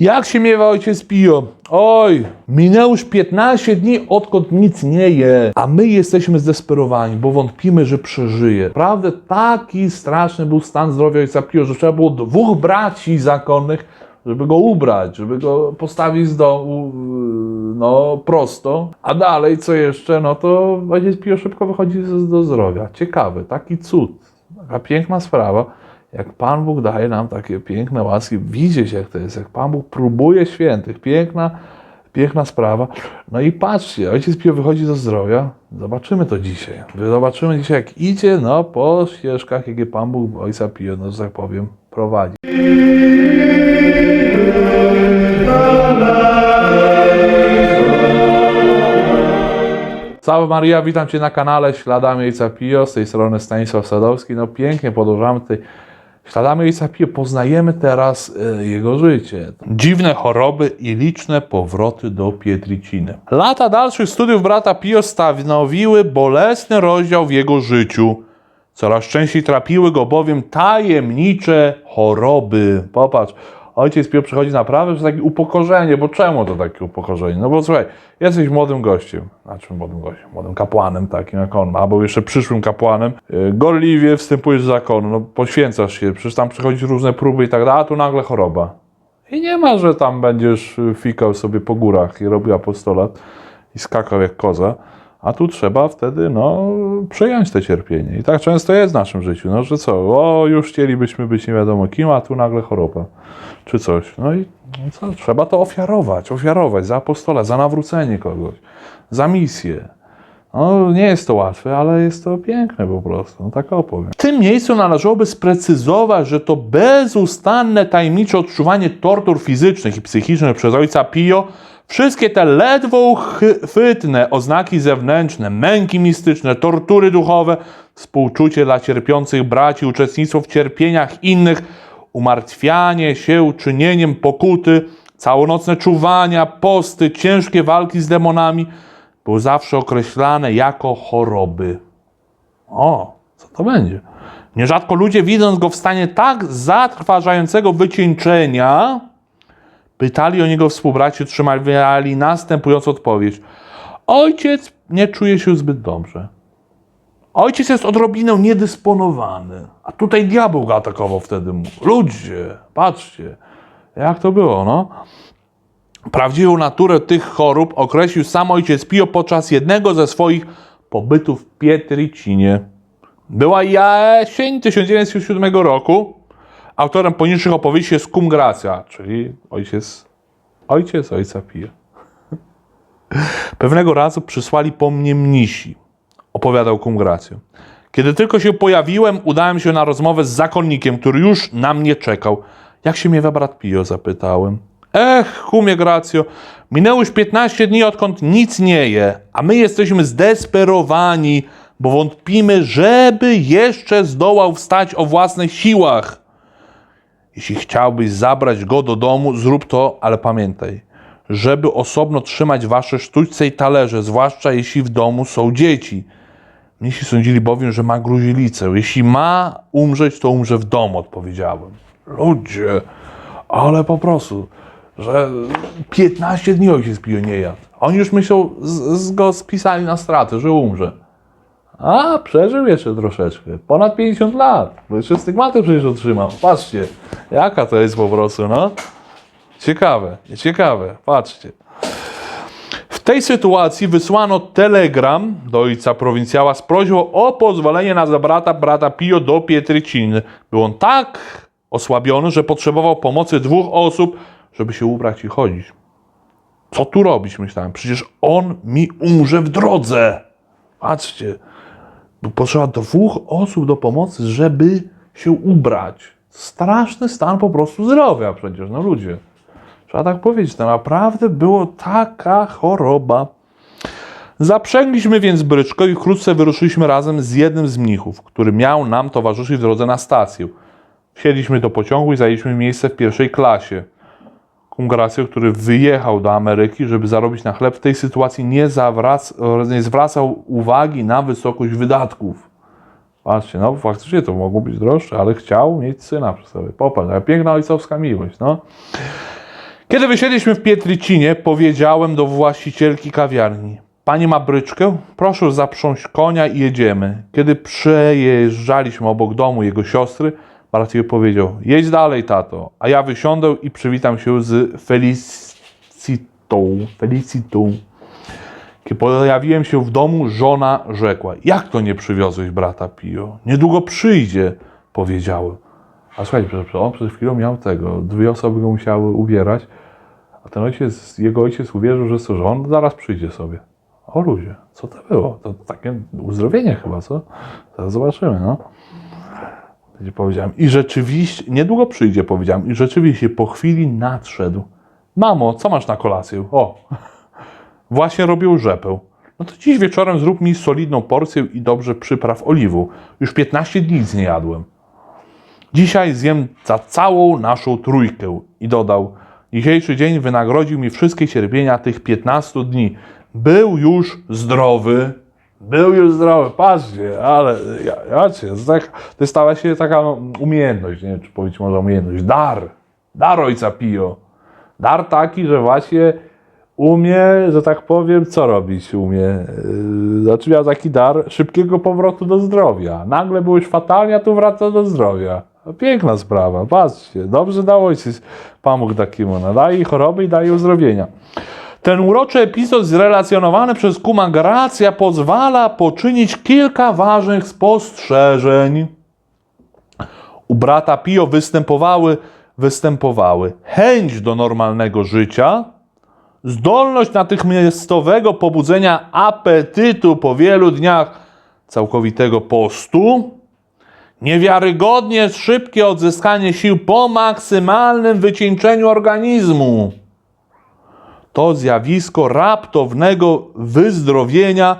Jak się miewa ojciec Pio? Oj, minęło już 15 dni, odkąd nic nie je, a my jesteśmy zdesperowani, bo wątpimy, że przeżyje. Naprawdę taki straszny był stan zdrowia ojca Pio, że trzeba było dwóch braci zakonnych, żeby go ubrać, żeby go postawić z domu, yy, no prosto. A dalej, co jeszcze, no to ojciec Pio szybko wychodzi do zdrowia. Ciekawy, taki cud, taka piękna sprawa. Jak Pan Bóg daje nam takie piękne łaski, widzieć jak to jest, jak Pan Bóg próbuje świętych, piękna, piękna sprawa. No i patrzcie, ojciec Pio wychodzi do zdrowia, zobaczymy to dzisiaj. Zobaczymy dzisiaj jak idzie, no po ścieżkach, jakie Pan Bóg ojca Pio, no że tak powiem, prowadzi. Cała Maria, witam Cię na kanale Śladami Ojca Pio, z tej strony Stanisław Sadowski. No pięknie podążamy tutaj śladami Pio, poznajemy teraz e, jego życie. Dziwne choroby i liczne powroty do Pietriciny. Lata dalszych studiów brata Pio stanowiły bolesny rozdział w jego życiu. Coraz częściej trapiły go bowiem tajemnicze choroby. Popatrz, ojciec Pio przychodzi naprawdę przez takie upokorzenie, bo czemu to takie upokorzenie? No bo słuchaj, jesteś młodym gościem, znaczy młodym gościem, młodym kapłanem takim jak on, albo jeszcze przyszłym kapłanem, yy, gorliwie wstępujesz do zakonu, no poświęcasz się, przecież tam przychodzić różne próby i tak dalej, a tu nagle choroba. I nie ma, że tam będziesz y, fikał sobie po górach i robił apostolat i skakał jak koza. A tu trzeba wtedy, no, przyjąć te cierpienie. I tak często jest w naszym życiu, no, że co, o, już chcielibyśmy być nie wiadomo kim, a tu nagle choroba, czy coś. No i no co, trzeba to ofiarować, ofiarować za apostola, za nawrócenie kogoś, za misję. No, nie jest to łatwe, ale jest to piękne po prostu, no, tak opowiem. W tym miejscu należałoby sprecyzować, że to bezustanne, tajemnicze odczuwanie tortur fizycznych i psychicznych przez ojca Pio Wszystkie te ledwo uchwytne oznaki zewnętrzne, męki mistyczne, tortury duchowe, współczucie dla cierpiących braci, uczestnictwo w cierpieniach innych, umartwianie się czynieniem pokuty, całonocne czuwania, posty, ciężkie walki z demonami były zawsze określane jako choroby. O, co to będzie? Nierzadko ludzie, widząc go w stanie tak zatrważającego wycieńczenia, Pytali o niego współbraci, otrzymali następującą odpowiedź. Ojciec nie czuje się zbyt dobrze. Ojciec jest odrobinę niedysponowany. A tutaj diabeł go atakował wtedy. Ludzie, patrzcie, jak to było, no. Prawdziwą naturę tych chorób określił sam ojciec Pio podczas jednego ze swoich pobytów w Pietricinie. Była jesień 1907 roku. Autorem poniższych opowieści jest Cum Gracia, czyli ojciec, ojciec ojca Pio. Pewnego razu przysłali po mnie mnisi, opowiadał Cum Gracio. Kiedy tylko się pojawiłem, udałem się na rozmowę z zakonnikiem, który już na mnie czekał. Jak się miewa brat Pio? zapytałem. Ech, Cumie Gracio, minęło już 15 dni, odkąd nic nie je, a my jesteśmy zdesperowani, bo wątpimy, żeby jeszcze zdołał wstać o własnych siłach. Jeśli chciałbyś zabrać go do domu, zrób to, ale pamiętaj, żeby osobno trzymać wasze sztućce i talerze, zwłaszcza jeśli w domu są dzieci. Mnisi sądzili bowiem, że ma gruzielicę. Jeśli ma umrzeć, to umrze w domu, odpowiedziałem. Ludzie, ale po prostu, że 15 dni ojciec Pio nie jadł. Oni już myślą, z, z go spisali na stratę, że umrze. A, przeżył jeszcze troszeczkę. Ponad 50 lat. Bo jeszcze stygmaty przecież otrzymał. Patrzcie, jaka to jest po prostu, no. Ciekawe, ciekawe. Patrzcie. W tej sytuacji wysłano telegram do ojca prowincjała z prośbą o pozwolenie na zabrata brata Pio do Pietryciny. Był on tak osłabiony, że potrzebował pomocy dwóch osób, żeby się ubrać i chodzić. Co tu robić, myślałem. Przecież on mi umrze w drodze. Patrzcie. Potrzeba dwóch osób do pomocy, żeby się ubrać. Straszny stan po prostu zdrowia przecież, no ludzie. Trzeba tak powiedzieć, to naprawdę było taka choroba. Zaprzęgliśmy więc bryczko i wkrótce wyruszyliśmy razem z jednym z mnichów, który miał nam towarzyszyć w drodze na stację. Wsiedliśmy do pociągu i zajęliśmy miejsce w pierwszej klasie. Kungracjo, który wyjechał do Ameryki, żeby zarobić na chleb, w tej sytuacji nie, zawrac- nie zwracał uwagi na wysokość wydatków. Patrzcie, no faktycznie to mogło być droższe, ale chciał mieć syna przy sobie. Popatrz, jaka piękna ojcowska miłość, no. Kiedy wysiedliśmy w Pietrycinie, powiedziałem do właścicielki kawiarni: Pani ma bryczkę? Proszę zaprząść konia i jedziemy. Kiedy przejeżdżaliśmy obok domu jego siostry, jej powiedział: Jedź dalej, tato, a ja wysiądę i przywitam się z Felicitą. Felicitą. Kiedy pojawiłem się w domu, żona rzekła: Jak to nie przywiozłeś brata Pio? Niedługo przyjdzie, powiedziałem. A słuchajcie, on przed chwilą miał tego, dwie osoby go musiały ubierać, a ten ojciec, jego ojciec uwierzył, że co, że on zaraz przyjdzie sobie. O ludzie, co to było? To takie uzdrowienie chyba, co? Zaraz zobaczymy, no. Powiedziałem, i rzeczywiście, niedługo przyjdzie, powiedziałem, i rzeczywiście po chwili nadszedł. Mamo, co masz na kolację? O, właśnie robił rzepę. No to dziś wieczorem zrób mi solidną porcję i dobrze przypraw oliwą. Już 15 dni nic nie jadłem. Dzisiaj zjem za całą naszą trójkę. I dodał, dzisiejszy dzień wynagrodził mi wszystkie cierpienia tych 15 dni. Był już zdrowy. Był już zdrowy, patrzcie, ale ja, to tak, to stała się taka no, umiejętność, nie wiem, czy powiedzieć może umiejętność, dar, dar ojca Pio. Dar taki, że właśnie umie, że tak powiem, co robić umie. Yy, Znaczy miał taki dar szybkiego powrotu do zdrowia. Nagle byłeś fatalnie, a tu wraca do zdrowia. No, Piękna sprawa, patrzcie. Dobrze dał ojciec pomógł takiemu. No, daje choroby i daje uzdrowienia. Ten uroczy epizod zrelacjonowany przez kuma Gracja pozwala poczynić kilka ważnych spostrzeżeń. U brata Pio występowały, występowały chęć do normalnego życia, zdolność natychmiastowego pobudzenia apetytu po wielu dniach całkowitego postu, niewiarygodnie szybkie odzyskanie sił po maksymalnym wycieńczeniu organizmu. To zjawisko raptownego wyzdrowienia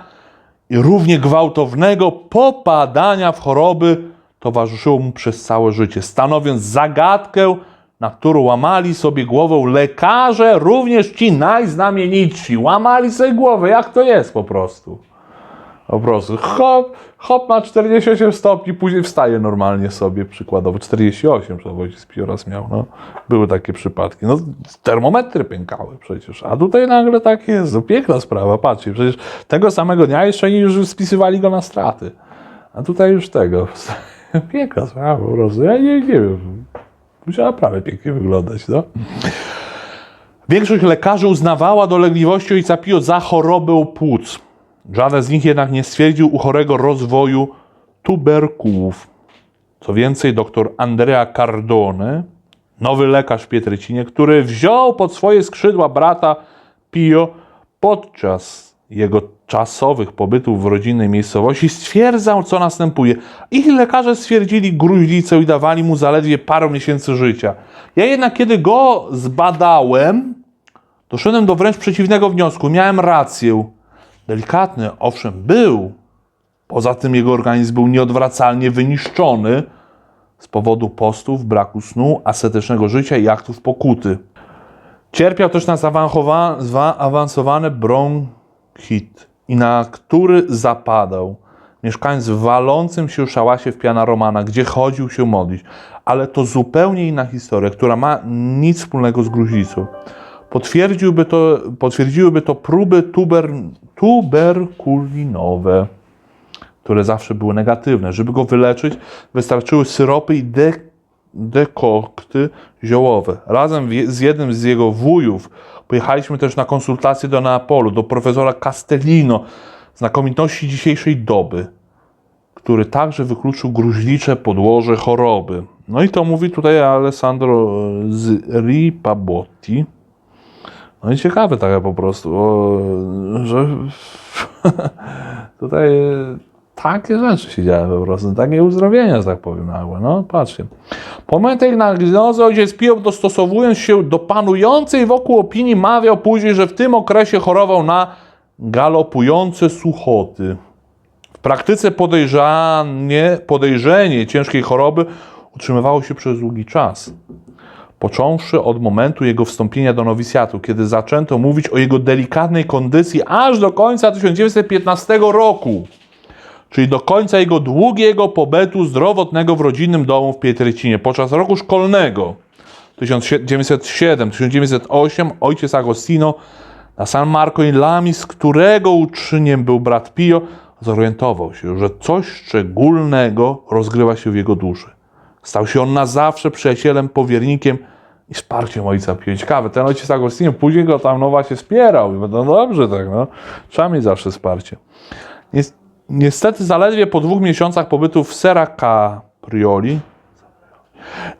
i równie gwałtownego popadania w choroby towarzyszyło mu przez całe życie, stanowiąc zagadkę, na którą łamali sobie głowę lekarze, również ci najznamienitsi. Łamali sobie głowę, jak to jest po prostu. Po prostu hop, hop ma 48 stopni, później wstaje normalnie sobie, przykładowo 48, co ojciec Pio raz miał, no. Były takie przypadki. No, termometry pękały przecież, a tutaj nagle tak jest, no, piękna sprawa, patrzcie, przecież tego samego dnia jeszcze już spisywali go na straty, a tutaj już tego, piękna sprawa po prostu, ja nie, nie wiem, musiała naprawdę pięknie wyglądać, no. Większość lekarzy uznawała dolegliwości ojca Pio za chorobę płuc. Żaden z nich jednak nie stwierdził u chorego rozwoju tuberkułów. Co więcej, dr Andrea Cardone, nowy lekarz w Pietrycinie, który wziął pod swoje skrzydła brata Pio podczas jego czasowych pobytów w rodzinnej miejscowości, stwierdzał, co następuje. Ich lekarze stwierdzili gruźlicę i dawali mu zaledwie parę miesięcy życia. Ja jednak, kiedy go zbadałem, doszedłem do wręcz przeciwnego wniosku. Miałem rację. Delikatny, owszem, był. Poza tym jego organizm był nieodwracalnie wyniszczony z powodu postów, braku snu, ascetycznego życia i aktów pokuty. Cierpiał też na zaawansowa- zaawansowany bronchit i na który zapadał. Mieszkając w walącym się szałasie w Piana Romana, gdzie chodził się modlić. Ale to zupełnie inna historia, która ma nic wspólnego z gruźlicą. Potwierdziłby to, potwierdziłyby to próby tuber, tuberkulinowe, które zawsze były negatywne. Żeby go wyleczyć, wystarczyły syropy i de, dekokty ziołowe. Razem z jednym z jego wujów pojechaliśmy też na konsultacje do Neapolu, do profesora Castellino, znakomitości dzisiejszej doby, który także wykluczył gruźlicze podłoże choroby. No i to mówi tutaj Alessandro z Ripabotti. No i ciekawe takie po prostu, że tutaj takie rzeczy się działy po prostu, takie uzdrowienia, że tak powiem nagłe. No patrzcie. Po momencie tej diagnozy ojciec Pio dostosowując się do panującej wokół opinii mawiał później, że w tym okresie chorował na galopujące suchoty. W praktyce podejrzanie, podejrzenie ciężkiej choroby utrzymywało się przez długi czas począwszy od momentu jego wstąpienia do nowicjatu, kiedy zaczęto mówić o jego delikatnej kondycji aż do końca 1915 roku, czyli do końca jego długiego pobytu zdrowotnego w rodzinnym domu w Pietrycinie, podczas roku szkolnego. 1907-1908 ojciec Agostino na San Marco in Lamis, którego uczyniem był brat Pio, zorientował się, że coś szczególnego rozgrywa się w jego duszy. Stał się on na zawsze przyjacielem, powiernikiem i wsparciem ojca Pio. Ciekawe, ten ojciec Agostino później go tam no właśnie wspierał. I No dobrze tak, no. Trzeba mieć zawsze wsparcie. Nies- Niestety zaledwie po dwóch miesiącach pobytu w Serra Caprioli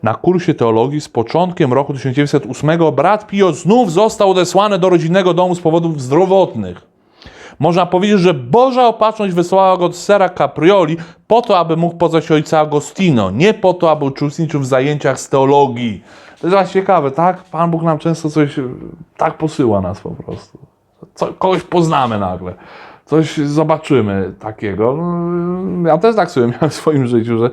na kursie teologii z początkiem roku 1908 brat Pio znów został odesłany do rodzinnego domu z powodów zdrowotnych. Można powiedzieć, że Boża opatrzność wysłała go do Serra Caprioli po to, aby mógł poznać ojca Agostino, nie po to, aby uczestniczył w zajęciach z teologii. To jest właśnie ciekawe, tak? Pan Bóg nam często coś e, tak posyła nas po prostu. Co, kogoś poznamy nagle. Coś zobaczymy takiego. No, Ja też tak sobie miałem w swoim życiu, że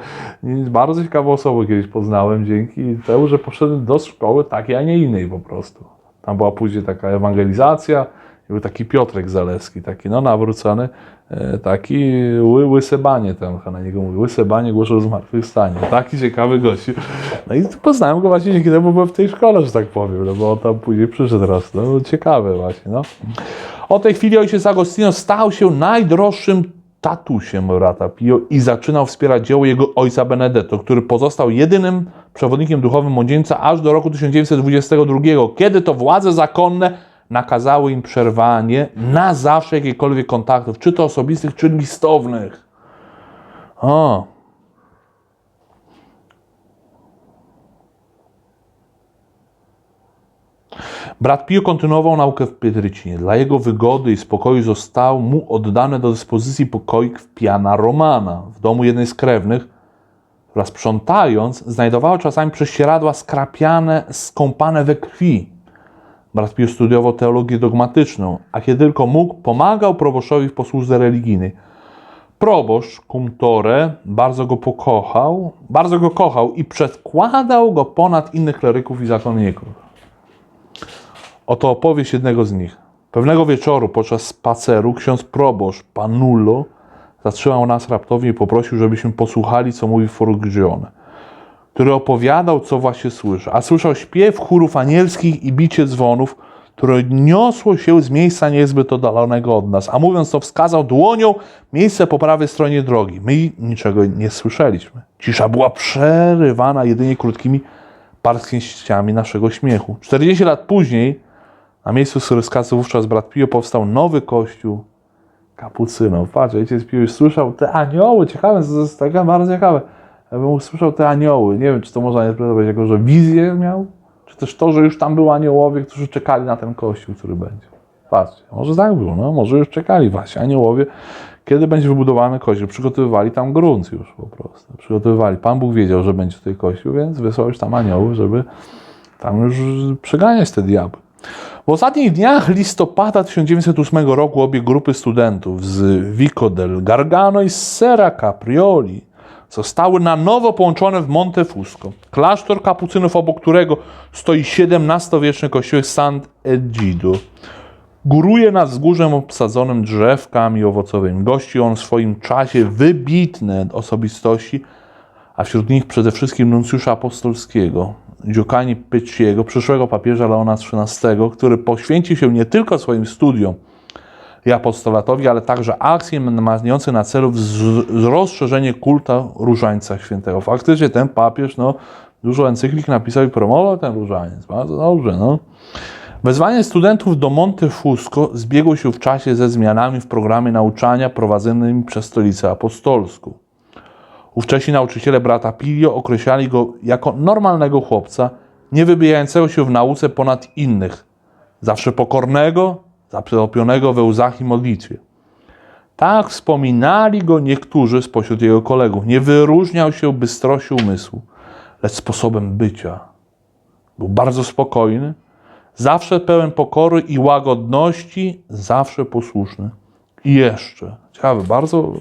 bardzo ciekawe osoby kiedyś poznałem dzięki temu, że poszedłem do szkoły takiej, a nie innej po prostu. Tam była później taka ewangelizacja, był taki Piotrek Zalewski, taki no nawrócony, e, taki ły, łysebanie tam na niego mówi, łysebanie głoszą zmartwychwstanie. Taki ciekawy gość. No i poznałem go właśnie dzięki temu, byłem w tej szkole, że tak powiem, no bo on tam później przyszedł raz. No ciekawe właśnie, no. O tej chwili ojciec Agostino stał się najdroższym tatusiem brata Pio i zaczynał wspierać dzieło jego ojca Benedetto, który pozostał jedynym przewodnikiem duchowym młodzieńca aż do roku 1922, kiedy to władze zakonne nakazały im przerwanie na zawsze jakichkolwiek kontaktów, czy to osobistych, czy listownych. O. Brat Pio kontynuował naukę w Pietrycinie. Dla jego wygody i spokoju został mu oddany do dyspozycji pokoik w Piana Romana, w domu jednej z krewnych, która sprzątając znajdowała czasami prześcieradła skrapiane, skąpane we krwi. Brat Pio studiował teologię dogmatyczną, a kiedy tylko mógł, pomagał proboszczowi w posłudze religijnej. Proboszcz, kumtore, bardzo go pokochał, bardzo go kochał i przedkładał go ponad innych kleryków i zakonników. Oto opowieść jednego z nich. Pewnego wieczoru podczas spaceru ksiądz proboszcz Panulo zatrzymał nas raptownie i poprosił, żebyśmy posłuchali, co mówi Forgione, który opowiadał, co właśnie słyszy. A słyszał śpiew chórów anielskich i bicie dzwonów, które niosło się z miejsca niezbyt oddalonego od nas. A mówiąc to, wskazał dłonią miejsce po prawej stronie drogi. My niczego nie słyszeliśmy. Cisza była przerywana jedynie krótkimi parsknięciami naszego śmiechu. 40 lat później na miejscu, z którego skazał wówczas brat Pio, powstał nowy kościół kapucynów. Patrz, ojciec Pio już słyszał te anioły, ciekawe, to jest takie bardzo ciekawe. Ja bym usłyszał te anioły. Nie wiem, czy to można interpretować jako, że wizję miał, czy też to, że już tam były aniołowie, którzy czekali na ten kościół, który będzie. Patrzcie, może tak było, no, może już czekali właśnie aniołowie, kiedy będzie wybudowany kościół. Przygotowywali tam grunt już po prostu. Przygotowywali. Pan Bóg wiedział, że będzie tutaj kościół, więc wysłał już tam aniołów, żeby tam już przeganiać te diabły. W ostatnich dniach listopada 1908 roku obie grupy studentów z Vico del Gargano i z Serra Caprioli zostały na nowo połączone w Montefusco. Klasztor kapucynów, obok którego stoi XVII-wieczny kościół Sant'Egidio. Góruje nad wzgórzem obsadzonym drzewkami owocowymi. Gości on w swoim czasie wybitne osobistości, a wśród nich przede wszystkim nuncjusza apostolskiego, Giovanni Pecciego, przyszłego papieża Leona XIII, który poświęcił się nie tylko swoim studiom i apostolatowi, ale także akcjom mającym na celu rozszerzenie kulta Różańca Świętego. Faktycznie ten papież no, dużo encyklik napisał i promował ten różaniec. Bardzo dobrze. No. Wezwanie studentów do Montefusco zbiegło się w czasie ze zmianami w programie nauczania prowadzonymi przez Stolicę Apostolską. Ówcześni nauczyciele brata Pilio określali go jako normalnego chłopca, nie wybijającego się w nauce ponad innych, zawsze pokornego, zapionionego we łzach i modlitwie. Tak wspominali go niektórzy spośród jego kolegów. Nie wyróżniał się bystrością umysłu, lecz sposobem bycia. Był bardzo spokojny, zawsze pełen pokory i łagodności, zawsze posłuszny. I jeszcze, ciekawe, bardzo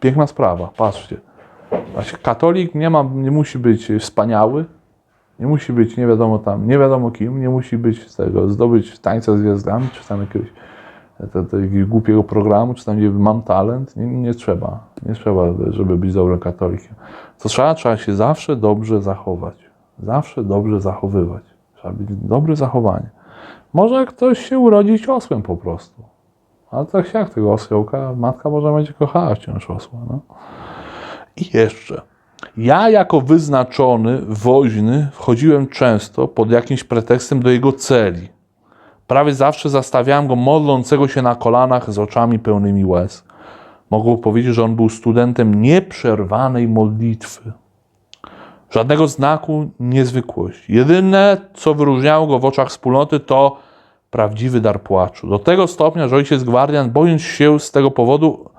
piękna sprawa, patrzcie. Właśnie katolik nie, ma, nie musi być wspaniały, nie musi być nie wiadomo tam, nie wiadomo kim, nie musi być z tego, zdobyć tańca z gwiazdami, czy tam jakiegoś, to, to głupiego programu, czy tam nie mam talent. Nie, nie trzeba, nie trzeba, żeby być dobrym katolikiem. Co trzeba? Trzeba się zawsze dobrze zachować. Zawsze dobrze zachowywać. Trzeba mieć dobre zachowanie. Może ktoś się urodzić osłem po prostu. Ale tak jak tego osiołka, matka może będzie kochała wciąż osła. No. I jeszcze. Ja jako wyznaczony, woźny wchodziłem często pod jakimś pretekstem do jego celi. Prawie zawsze zastawiałem go modlącego się na kolanach z oczami pełnymi łez. Mogę powiedzieć, że on był studentem nieprzerwanej modlitwy. Żadnego znaku niezwykłości. Jedyne, co wyróżniało go w oczach wspólnoty, to prawdziwy dar płaczu. Do tego stopnia, że ojciec gwardian, bojąc się z tego powodu,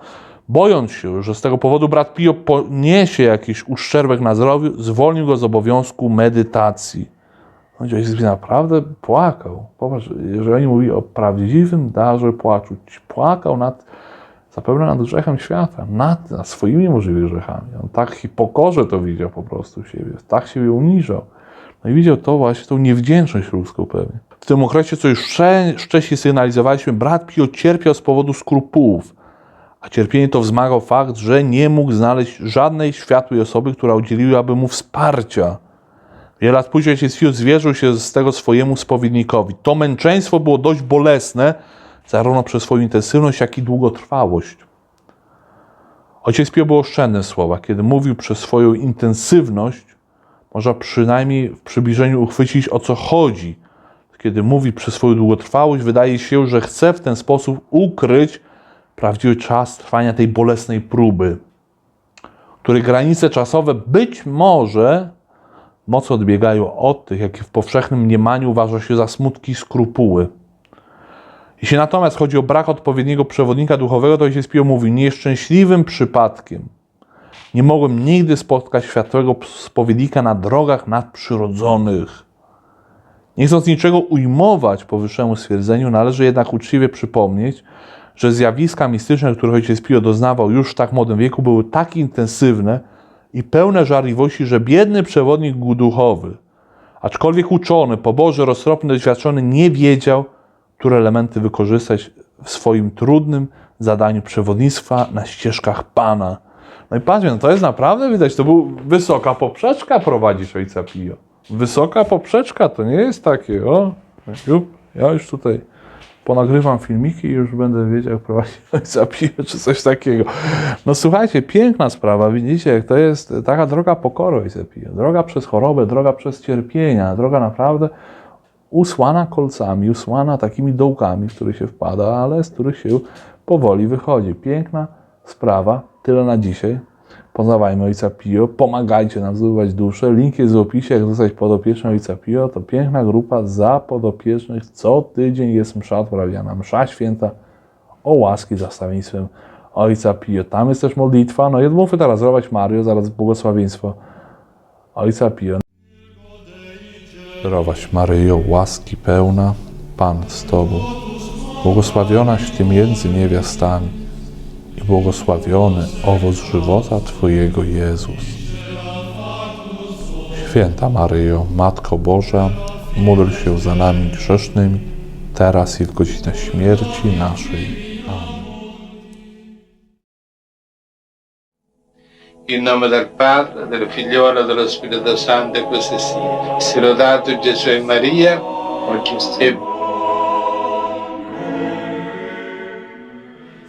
bojąc się, że z tego powodu brat Pio poniesie jakiś uszczerbek na zdrowiu, zwolnił go z obowiązku medytacji. Ojciec naprawdę płakał. Popatrz, jeżeli mówili o prawdziwym darze płaczu, płakał nad, zapewne nad grzechem świata, nad, nad swoimi możliwymi grzechami. On tak pokorze to widział po prostu siebie, tak siebie uniżał. No i widział to właśnie, tą niewdzięczność ludzką pewnie. W tym okresie, co już wcze- wcześniej sygnalizowaliśmy, brat Pio cierpiał z powodu skrupułów. A cierpienie to wzmagał fakt, że nie mógł znaleźć żadnej światłej osoby, która udzieliłaby mu wsparcia. Wiele lat później Pio zwierzył się z tego swojemu spowiednikowi. To męczeństwo było dość bolesne, zarówno przez swoją intensywność, jak i długotrwałość. Ojciec Pio był oszczędny w słowach. Kiedy mówił przez swoją intensywność, można przynajmniej w przybliżeniu uchwycić o co chodzi. Kiedy mówi przez swoją długotrwałość, wydaje się, że chce w ten sposób ukryć prawdziwy czas trwania tej bolesnej próby, której granice czasowe być może mocno odbiegają od tych, jakie w powszechnym mniemaniu uważa się za smutki i skrupuły. Jeśli natomiast chodzi o brak odpowiedniego przewodnika duchowego, to Pio mówi, nieszczęśliwym przypadkiem nie mogłem nigdy spotkać światłego spowiednika na drogach nadprzyrodzonych. Nie chcąc niczego ujmować powyższemu stwierdzeniu, należy jednak uczciwie przypomnieć, że zjawiska mistyczne, których ojciec Pio doznawał już w tak młodym wieku, były tak intensywne i pełne żarliwości, że biedny przewodnik duchowy, aczkolwiek uczony, pobożny, roztropny, doświadczony, nie wiedział, które elementy wykorzystać w swoim trudnym zadaniu przewodnictwa na ścieżkach Pana. No i patrzcie, no to jest naprawdę widać, to był wysoka poprzeczka prowadzić ojca Pio. Wysoka poprzeczka to nie jest takie, o, jup, ja już tutaj ponagrywam filmiki i już będę wiedział, jak prowadzić Pio, czy coś takiego. No słuchajcie, piękna sprawa, widzicie, jak to jest taka droga pokory Pio. Droga przez chorobę, droga przez cierpienia, droga naprawdę usłana kolcami, usłana takimi dołkami, w których się wpada, ale z których się powoli wychodzi. Piękna sprawa. Tyle na dzisiaj. Poznawajmy Ojca Pio, pomagajcie nam zdobywać duszę. Link jest w opisie, jak zostać podopiecznym Ojca Pio. To piękna grupa za podopiecznych. Co tydzień jest msza odprawiana, msza święta o łaski za stawieństwem Ojca Pio. Tam jest też modlitwa. No i odmówmy teraz zdrować Mario, zaraz błogosławieństwo Ojca Pio. Zdrowaś Maryjo, łaski pełna, Pan z Tobą, błogosławionaś Ty między niewiastami błogosławiony owoc żywota Twojego Jezus. Święta Maryjo, Matko Boża, módl się za nami grzesznymi, teraz i w godzinę śmierci naszej. In nome del Padre, del Figliolo e dello Spirito Santo, così sia. Gesù e Maria, oggi